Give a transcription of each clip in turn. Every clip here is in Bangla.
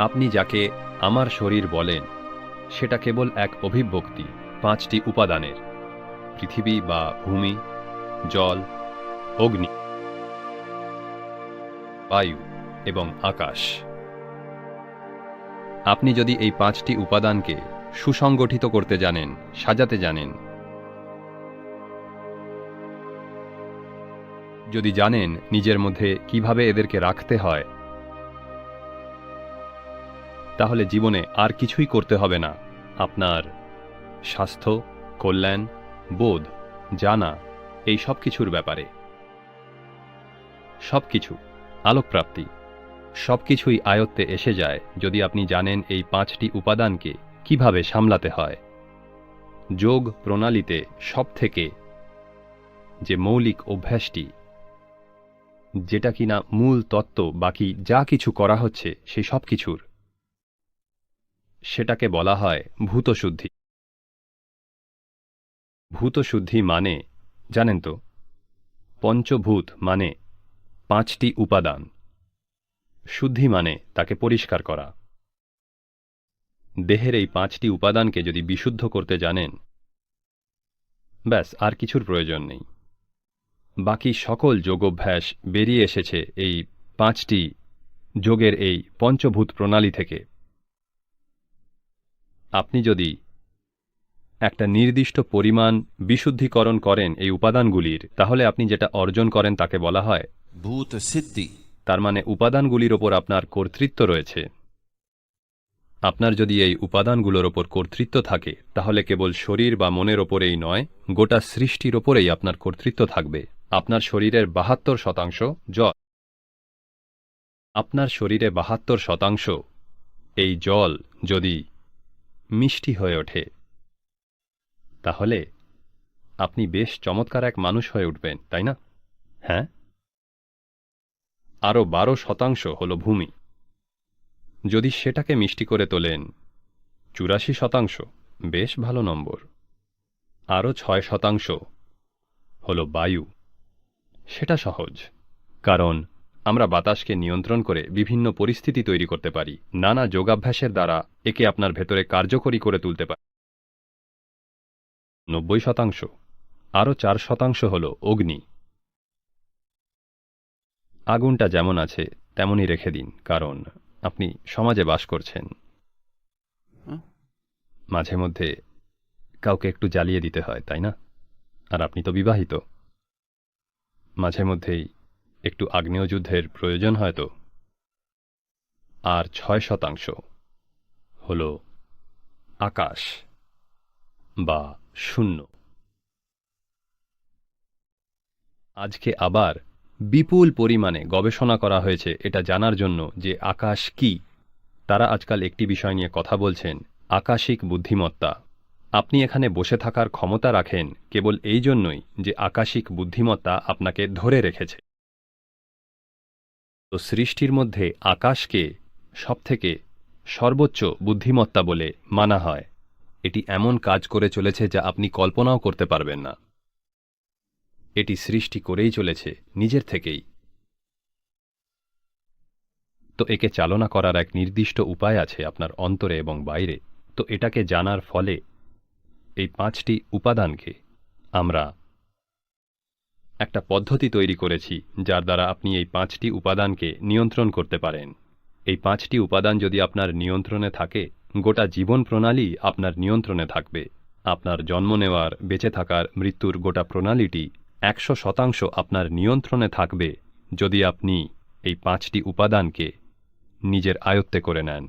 আপনি যাকে আমার শরীর বলেন, সেটা কেবল এক অভিব্যক্তি, পাঁচটি উপাদানের। পৃথিবী বা ভূমি, জল, অগ্নি, বায়ু এবং আকাশ। আপনি যদি এই পাঁচটি উপাদানকে সুসংগঠিত করতে জানেন, সাজাতে জানেন, যদি জানেন নিজের মধ্যে কীভাবে এদেরকে রাখতে হয় তাহলে জীবনে আর কিছুই করতে হবে না। আপনার স্বাস্থ্য, কল্যাণ, বোধ, জানা, এই সব কিছুর ব্যাপারে। সব কিছু, আলোকপ্রাপ্তি, সব কিছুই আয়ত্তে এসে যায় যদি আপনি জানেন এই পাঁচটি উপাদানকে কীভাবে সামলাতে হয়। যোগ প্রণালীতে সব থেকে যে মৌলিক অভ্যাসটি, যেটা কিনা মূল তত্ত্ব বাকি যা কিছু করা হচ্ছে সেই সব কিছুর সেটাকে বলা হয় ভূতশুদ্ধি। ভূতশুদ্ধি মানে জানেন তো, পঞ্চভূত মানে পাঁচটি উপাদান। শুদ্ধি মানে তাকে পরিষ্কার করা। দেহের এই পাঁচটি উপাদানকে যদি বিশুদ্ধ করতে জানেন, ব্যাস, আর কিছুর প্রয়োজন নেই। বাকি সকল যোগাভ্যাস বেরিয়ে এসেছে এই পাঁচটি যোগের এই পঞ্চভূত প্রণালী থেকে। আপনি যদি একটা নির্দিষ্ট পরিমাণ বিশুদ্ধিকরণ করেন এই উপাদানগুলির তাহলে আপনি যেটা অর্জন করেন তাকে বলা হয় ভূত সিদ্ধি। তার মানে উপাদানগুলির ওপর আপনার কর্তৃত্ব রয়েছে। আপনার যদি এই উপাদানগুলোর ওপর কর্তৃত্ব থাকে তাহলে কেবল শরীর বা মনের ওপরেই নয় গোটা সৃষ্টির ওপরেই আপনার কর্তৃত্ব থাকবে। আপনার শরীরের বাহাত্তর শতাংশ জল। আপনার শরীরে বাহাত্তর শতাংশ এই জল যদি মিষ্টি হয়ে ওঠে। তাহলে আপনি বেশ চমৎকার এক মানুষ হয়ে উঠবেন, তাই না? হ্যাঁ? আরও বারো শতাংশ হল ভূমি। যদি সেটাকে মিষ্টি করে তোলেন, চুরাশি শতাংশ, বেশ ভালো নম্বর। আরও ছয় শতাংশ হল বায়ু। সেটা সহজ, কারণ আমরা বাতাসকে নিয়ন্ত্রণ করে বিভিন্ন পরিস্থিতি তৈরি করতে পারি। নানা যোগাভ্যাসের দ্বারা একে আপনার ভেতরে কার্যকরী করে তুলতে পারি। নব্বই শতাংশ। আরও চার শতাংশ হল অগ্নি। আগুনটা যেমন আছে, তেমনই রেখে দিন, কারণ আপনি সমাজে বাস করছেন। মাঝে মধ্যে কাউকে একটু জ্বালিয়ে দিতে হয়, তাই না? আর আপনি তো বিবাহিত। মাঝে মধ্যেই একটু আগ্নেয় যুদ্ধের প্রয়োজন হয়তো আর ছয় শতাংশ হল আকাশ বা শূন্য। আজকে আবার বিপুল পরিমাণে গবেষণা করা হয়েছে এটা জানার জন্য যে আকাশ কি। তারা আজকাল একটি বিষয় নিয়ে কথা বলছেন, আকাশিক বুদ্ধিমত্তা। আপনি এখানে বসে থাকার ক্ষমতা রাখেন কেবল এই জন্যই যে আকাশিক বুদ্ধিমত্তা আপনাকে ধরে রেখেছে। তো সৃষ্টির মধ্যে আকাশকে সবথেকে সর্বোচ্চ বুদ্ধিমত্তা বলে মানা হয়। এটি এমন কাজ করে চলেছে যা আপনি কল্পনাও করতে পারবেন না। এটি সৃষ্টি করেই চলেছে, নিজের থেকেই। তো একে চালনা করার এক নির্দিষ্ট উপায় আছে আপনার অন্তরে এবং বাইরে। তো এটাকে জানার ফলে এই পাঁচটি উপাদানকে আমরা একটা পদ্ধতি তৈরি করেছি যার দ্বারা আপনি এই পাঁচটি উপাদানকে নিয়ন্ত্রণ করতে পারেন। এই পাঁচটি উপাদান যদি আপনার নিয়ন্ত্রণে থাকে, গোটা জীবন প্রণালী আপনার নিয়ন্ত্রণে থাকবে। আপনার জন্ম নেওয়ার, বেঁচে থাকার, মৃত্যুর গোটা প্রণালীটি একশো শতাংশ আপনার নিয়ন্ত্রণে থাকবে যদি আপনি এই পাঁচটি উপাদানকে নিজের আয়ত্তে করে নেন।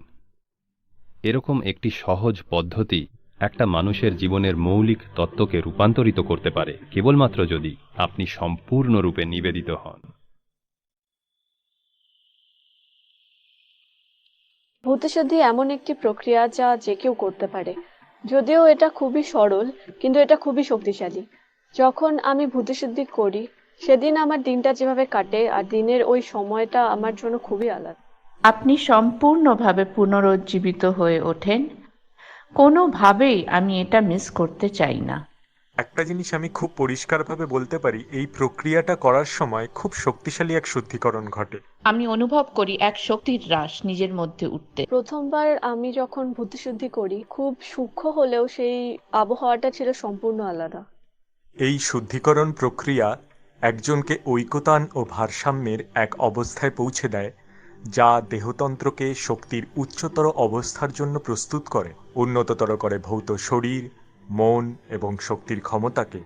এরকম একটি সহজ পদ্ধতি একটা মানুষের জীবনের মৌলিক তত্ত্বকে রূপান্তরিত করতে পারে কেবলমাত্র যদি আপনি সম্পূর্ণরূপে নিবেদিত হন। ভূতশুদ্ধি এমন একটি প্রক্রিয়া যা যে কেউ করতে পারে। যদিও এটা খুবই সরল কিন্তু এটা খুবই শক্তিশালী। যখন আমি ভূতশুদ্ধি করি সেদিন আমার দিনটা যেভাবে কাটে আর দিনের ওই সময়টা আমার জন্য খুবই আলাদা। আপনি সম্পূর্ণভাবে পুনরুজ্জীবিত হয়ে ওঠেন। কোনোভাবেই আমি এটা মিস করতে চাই না। একটা জিনিস আমি খুব পরিষ্কারভাবে বলতে পারি এই প্রক্রিয়াটা করার সময় খুব শক্তিশালী এক শুদ্ধিকরণ ঘটে। আমি অনুভব করি এক শক্তির হ্রাস নিজের মধ্যে উঠতে। প্রথমবার আমি যখন বুদ্ধিশুদ্ধি করি খুব সূক্ষ্ম হলেও সেই আবহাওয়াটা ছিল সম্পূর্ণ আলাদা। এই শুদ্ধিকরণ প্রক্রিয়া একজনকে ঐকতান ও ভারসাম্যের এক অবস্থায় পৌঁছে দেয় যা দেহতন্ত্রকে শক্তির উচ্চতর অবস্থার জন্য প্রস্তুত করে, উন্নততর করে ভৌত শরীর, মন এবং শক্তির ক্ষমতাকে।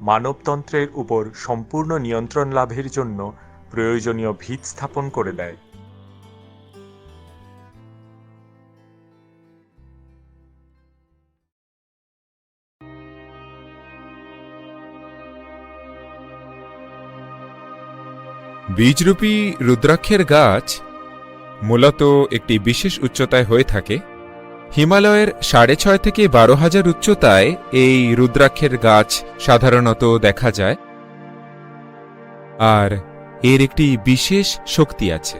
মানবতন্ত্রের উপর সম্পূর্ণ নিয়ন্ত্রণ লাভের জন্য প্রয়োজনীয় ভিত স্থাপন করে দেয়। বীজরূপী রুদ্রাক্ষের গাছ মূলত একটি বিশেষ উচ্চতায় হয়ে থাকে। হিমালয়ের সাড়ে ছয় থেকে বারো হাজার উচ্চতায় এই রুদ্রাক্ষের গাছ সাধারণত দেখা যায়। আর এর একটি বিশেষ শক্তি আছে।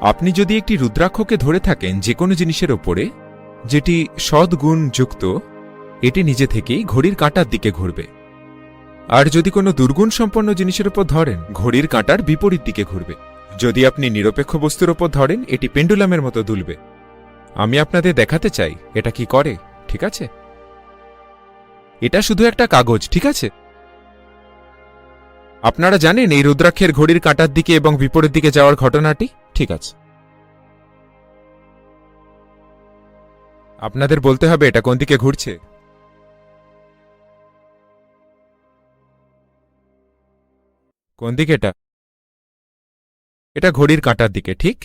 আপনি যদি একটি রুদ্রাক্ষকে ধরে থাকেন যে কোনো জিনিসের ওপরে, যেটি সদ্গুণ যুক্ত এটি নিজে থেকেই ঘড়ির কাঁটার দিকে ঘুরবে। আর যদি কোনো দুর্গুণ সম্পন্ন জিনিসের উপর ধরেন, ঘড়ির কাঁটার বিপরীত দিকে ঘুরবে। যদি আপনি নিরপেক্ষ বস্তুর ওপর ধরেন, এটি পেন্ডুলামের মতো দুলবে। আমি আপনাদের দেখাতে চাই, এটা কি করে, ঠিক আছে? এটা শুধু একটা কাগজ, ঠিক আছে? আপনারা জানেন এই রুদ্রাক্ষের ঘড়ির কাঁটার দিকে এবং বিপরীত দিকে যাওয়ার ঘটনাটি? ঠিক আছে। আপনাদের বলতে হবে এটা কোন দিকে ঘুরছে। কোন দিকে এটা? এটা ঘড়ির কাঁটার দিকে, ঠিক?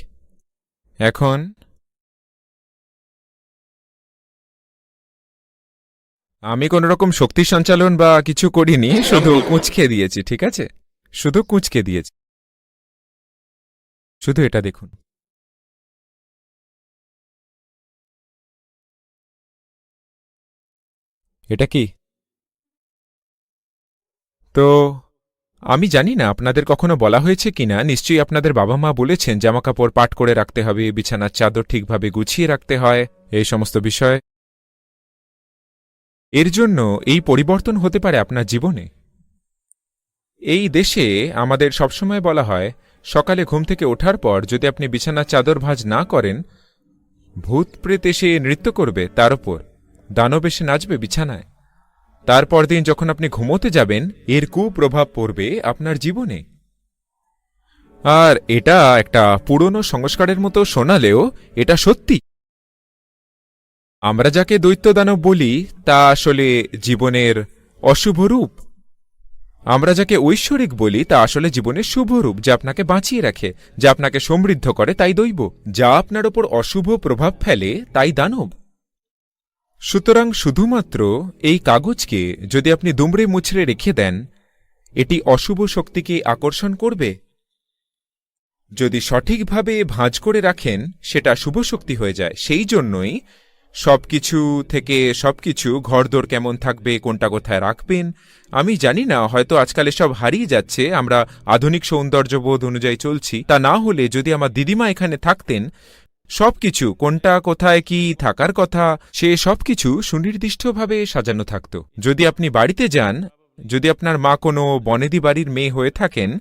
এখন আমি কোন রকম শক্তি সঞ্চালন বা কিছু করিনি, শুধু কুঁচকে দিয়েছি, ঠিক আছে? শুধু কুঁচকে দিয়েছি। শুধু এটা দেখুন। এটা কি? তো আমি জানি না, আপনাদের কখনো বলা হয়েছে কিনা, নিশ্চয়ই আপনাদের বাবা মা বলেছেন জামাকাপড় পাট করে রাখতে হবে, বিছানার চাদর ঠিকভাবে গুছিয়ে রাখতে হয়, এই সমস্ত বিষয়। এর জন্য এই পরিবর্তন হতে পারে আপনার জীবনে। এই দেশে আমাদের সবসময় বলা হয়, সকালে ঘুম থেকে ওঠার পর যদি আপনি বিছানার চাদর ভাঁজ না করেন ভূত প্রেত এসে নৃত্য করবে তার উপর। দানব এসে নাচবে বিছানায়। তারপর দিন যখন আপনি ঘুমোতে যাবেন, এর কুপ্রভাব পড়বে আপনার জীবনে। আর এটা একটা পুরনো সংস্কারের মতো শোনালেও এটা সত্যি। আমরা যাকে দৈত্য দানব বলি, তা আসলে জীবনের অশুভ রূপ। আমরা যাকে ঐশ্বরিক বলি, তা আসলে জীবনের শুভ রূপ, যা আপনাকে বাঁচিয়ে রাখে, যা আপনাকে সমৃদ্ধ করে, তাই দৈব। যা আপনার ওপর অশুভ প্রভাব ফেলে, তাই দানব। সুতরাং শুধুমাত্র এই কাগজকে যদি আপনি দুমড়ে মুছড়ে রেখে দেন, এটি অশুভ শক্তিকে আকর্ষণ করবে? যদি সঠিকভাবে ভাঁজ করে রাখেন, সেটা শুভ শক্তি হয়ে যায়। সেই জন্যই সবকিছু থেকে সবকিছু ঘরদোর কেমন থাকবে, কোনটা কোথায় রাখবেন, আমি জানি না, হয়তো আজকাল এসব হারিয়ে যাচ্ছে, আমরা আধুনিক সৌন্দর্যবোধ অনুযায়ী চলছি। তা না হলে যদি আমার দিদিমা এখানে থাকতেন সবকিছু কোনটা কোথায় কি থাকার কথা, সে সবকিছু সুনির্দিষ্টভাবে সাজানো থাকত। যদি আপনি বাড়িতে যান, যদি আপনার মা কোনো বনেদি বাড়ির মেয়ে হয়ে থাকেন,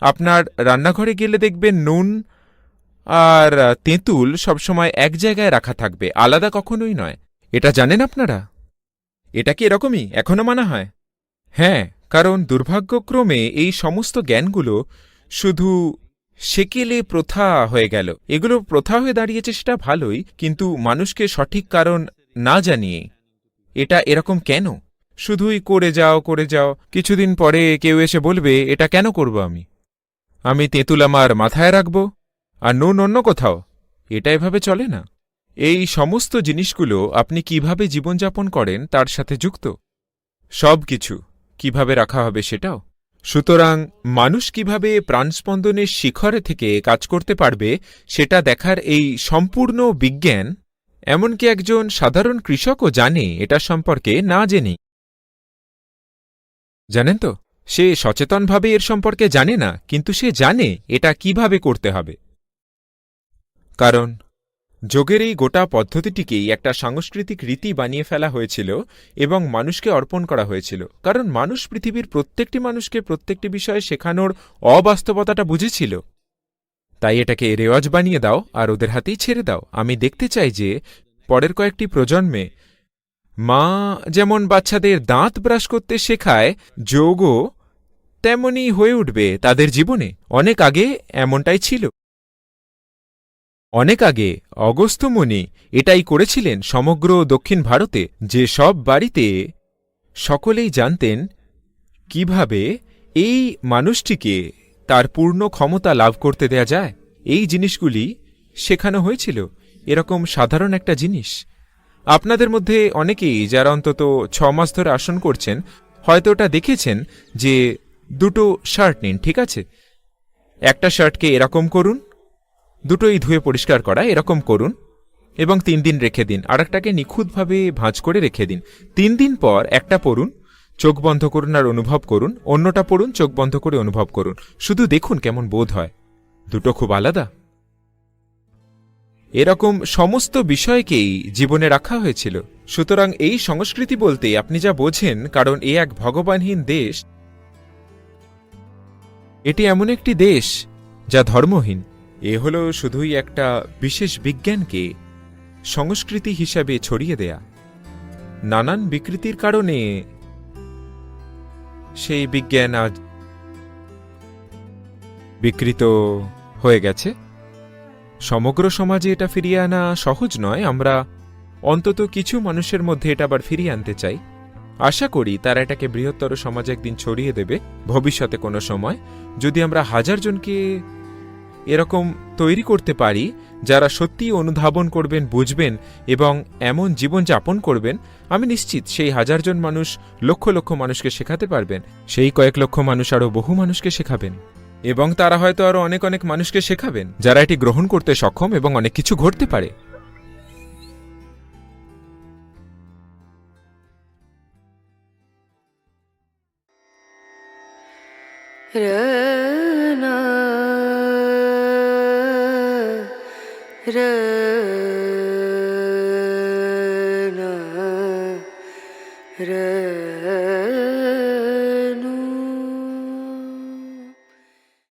আপনার রান্নাঘরে গেলে দেখবেন নুন আর তেঁতুল সবসময় এক জায়গায় রাখা থাকবে, আলাদা কখনোই নয়। এটা জানেন আপনারা? এটা কি এরকমই এখনও মানা হয়? হ্যাঁ কারণ দুর্ভাগ্যক্রমে এই সমস্ত জ্ঞানগুলো শুধু সেকেলে প্রথা হয়ে গেল। এগুলো প্রথা হয়ে দাঁড়িয়েছে সেটা ভালোই, কিন্তু মানুষকে সঠিক কারণ না জানিয়ে এটা এরকম কেন? শুধুই করে যাও করে যাও, কিছুদিন পরে কেউ এসে বলবে, এটা কেন করব আমি? আমি তেঁতুল আমার মাথায় রাখব, আর নুন অন্য কোথাও? এটা এভাবে চলে না? এই সমস্ত জিনিসগুলো আপনি কীভাবে জীবনযাপন করেন তার সাথে যুক্ত? সব কিছু কীভাবে রাখা হবে সেটাও? সুতরাং মানুষ কীভাবে প্রাণস্পন্দনের শিখরে থেকে কাজ করতে পারবে, সেটা দেখার এই সম্পূর্ণ বিজ্ঞান, এমনকি একজন সাধারণ কৃষকও জানে এটা সম্পর্কে, না জেনে। জানেন তো? সে সচেতনভাবে এর সম্পর্কে জানে না, কিন্তু সে জানে এটা কীভাবে করতে হবে। কারণ যোগের এই গোটা পদ্ধতিটিকেই একটা সাংস্কৃতিক রীতি বানিয়ে ফেলা হয়েছিল এবং মানুষকে অর্পণ করা হয়েছিল। কারণ মানুষ পৃথিবীর প্রত্যেকটি মানুষকে প্রত্যেকটি বিষয়ে শেখানোর অবাস্তবতাটা বুঝেছিল। তাই এটাকে রেওয়াজ বানিয়ে দাও আর ওদের হাতেই ছেড়ে দাও। আমি দেখতে চাই যে পরের কয়েকটি প্রজন্মে মা যেমন বাচ্চাদের দাঁত ব্রাশ করতে শেখায়, যোগও তেমনই হয়ে উঠবে তাদের জীবনে। অনেক আগে এমনটাই ছিল। অনেক আগে অগস্ত্যমুনি এটাই করেছিলেন সমগ্র দক্ষিণ ভারতে, যে সব বাড়িতে সকলেই জানতেন কীভাবে এই মানুষটিকে তার পূর্ণ ক্ষমতা লাভ করতে দেয়া যায়। এই জিনিসগুলি শেখানো হয়েছিল। এরকম সাধারণ একটা জিনিস। আপনাদের মধ্যে অনেকেই যারা অন্তত ছ মাস ধরে আসন করছেন, হয়তো ওটা দেখেছেন যে দুটো শার্ট নিন, ঠিক আছে? একটা শার্টকে এরকম করুন দুটোই ধুয়ে পরিষ্কার করা, এরকম করুন। এবং তিন দিন রেখে দিন। আর একটাকে নিখুঁতভাবে ভাঁজ করে রেখে দিন। তিন দিন পর একটা পড়ুন, চোখ বন্ধ করুন আর অনুভব করুন। অন্যটা পড়ুন, চোখ বন্ধ করে অনুভব করুন। শুধু দেখুন কেমন বোধ হয়। দুটো খুব আলাদা। এরকম সমস্ত বিষয়কেই জীবনে রাখা হয়েছিল। সুতরাং এই সংস্কৃতি বলতে আপনি যা বোঝেন, কারণ এ এক ভগবানহীন দেশ, এটি এমন একটি দেশ যা ধর্মহীন। এ হল শুধুই একটা বিশেষ বিজ্ঞানকে সংস্কৃতি হিসাবে ছড়িয়ে দেয়া। নানান বিকৃতির কারণে সেই বিজ্ঞান আজ বিকৃত হয়ে গেছে। সমগ্র সমাজে এটা ফিরিয়ে আনা সহজ নয়, আমরা অন্তত কিছু মানুষের মধ্যে এটা আবার ফিরিয়ে আনতে চাই। আশা করি তারা এটাকে বৃহত্তর সমাজে একদিন ছড়িয়ে দেবে, ভবিষ্যতে কোনো সময়। যদি আমরা হাজার জনকে এরকম তৈরি করতে পারি যারা সত্যিই অনুধাবন করবেন বুঝবেন এবং এমন জীবন যাপন করবেন আমি নিশ্চিত সেই হাজারজন মানুষ লক্ষ লক্ষ মানুষকে শেখাতে পারবেন। সেই কয়েক লক্ষ মানুষ আরও বহু মানুষকে শেখাবেন। এবং তারা হয়তো আরও অনেক অনেক মানুষকে শেখাবেন যারা এটি গ্রহণ করতে সক্ষম এবং অনেক কিছু ঘটতে পারে। Rana, Brrr.